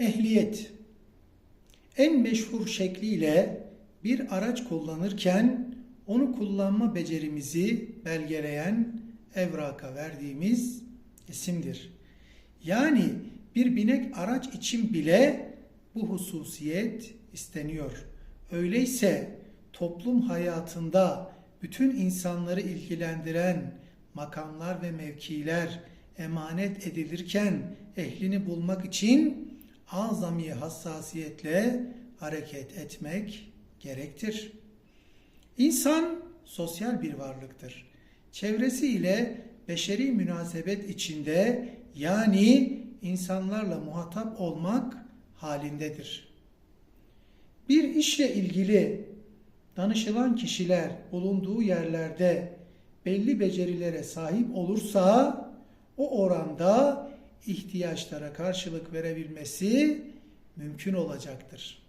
Ehliyet en meşhur şekliyle bir araç kullanırken onu kullanma becerimizi belgeleyen evraka verdiğimiz isimdir. Yani bir binek araç için bile bu hususiyet isteniyor. Öyleyse toplum hayatında bütün insanları ilgilendiren makamlar ve mevkiler emanet edilirken ehlini bulmak için azami hassasiyetle hareket etmek gerektir. İnsan sosyal bir varlıktır. Çevresi ile beşeri münasebet içinde yani insanlarla muhatap olmak halindedir. Bir işle ilgili danışılan kişiler bulunduğu yerlerde belli becerilere sahip olursa o oranda ihtiyaçlara karşılık verebilmesi mümkün olacaktır.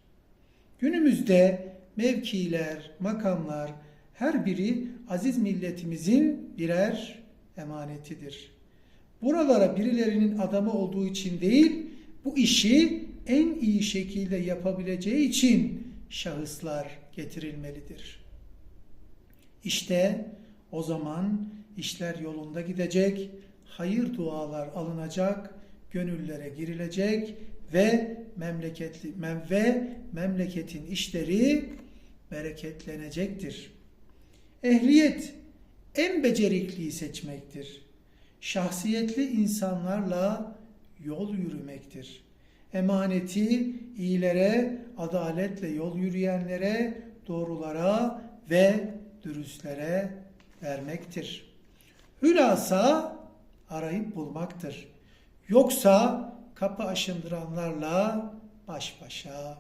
Günümüzde mevkiler, makamlar her biri aziz milletimizin birer emanetidir. Buralara birilerinin adamı olduğu için değil, bu işi en iyi şekilde yapabileceği için şahıslar getirilmelidir. İşte o zaman işler yolunda gidecek, hayır dualar alınacak, gönüllere girilecek ve memleketli mem- ve memleketin işleri bereketlenecektir. Ehliyet en becerikliyi seçmektir. Şahsiyetli insanlarla yol yürümektir. Emaneti iyilere, adaletle yol yürüyenlere, doğrulara ve dürüstlere vermektir. Hülasa arayıp bulmaktır. Yoksa kapı aşındıranlarla baş başa